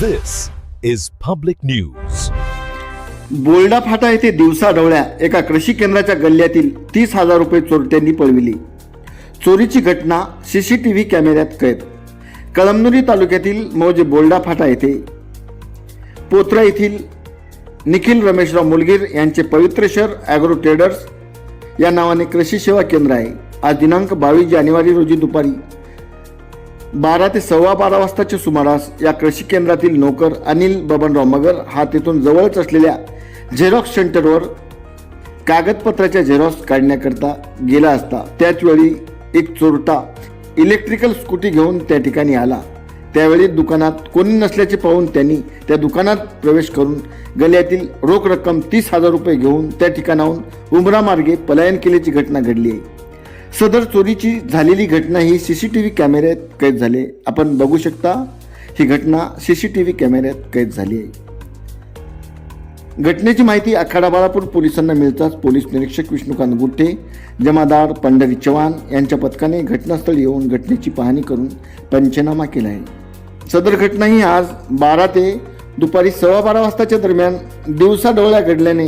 This is public news. बोल्डा फाटा येथे दिवसा डवळ्या एका कृषी केंद्राच्या गल्ल्यातील तीस हजार रुपये चोरट्यांनी पळविली. चोरीची घटना सीसीटीव्ही कॅमेऱ्यात कैद. कळमनुरी तालुक्यातील मौजे बोल्डा फाटा येथे. पोत्रा येथील निखिल रमेशराव मुलगीर यांचे पवित्र शहर ॲग्रो ट्रेडर्स या नावाने कृषी सेवा केंद्र आहे. आज दिनांक बावीस जानेवारी रोजी दुपारी बारा ते सव्वा बारा वाजताच्या सुमारास या कृषी केंद्रातील नोकर अनिल बबनराव मगर हा तिथून जवळच असलेल्या झेरॉक्स सेंटरवर कागदपत्राच्या झेरॉक्स काढण्याकरता गेला असता त्याचवेळी एक चोरटा इलेक्ट्रिकल स्कूटी घेऊन त्या ठिकाणी आला. त्यावेळी दुकानात कोणी नसल्याचे पाहून त्यांनी त्या दुकानात प्रवेश करून गल्यातील रोख रक्कम तीस हजार रुपये घेऊन त्या ठिकाणाहून उमरा मार्गे पलायन केल्याची घटना घडली आहे. सदर चोरीची झालेली घटना ही सी सी टी व्ही कॅमेऱ्यात कैद झाली. आपण बघू शकता ही घटना सी सी टी व्ही कॅमेऱ्यात कैद झाली आहे. घटनेची माहिती आखाडा बाळापूर पोलिसांना मिळताच पोलीस निरीक्षक विष्णुकांत गुट्टे जमादार पंढरी चव्हाण यांच्या पथकाने घटनास्थळी येऊन घटनेची पाहणी करून पंचनामा केला आहे. सदर घटना ही आज बारा ते दुपारी सव्वा बारा वाजताच्या दरम्यान दिवसा डोळ्या घडल्याने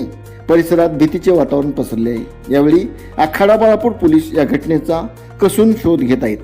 परिसरात भीतीचे वातावरण पसरले आहे. यावेळी आखाडा बाळापूर पोलीस या घटनेचा कसून शोध घेत आहेत.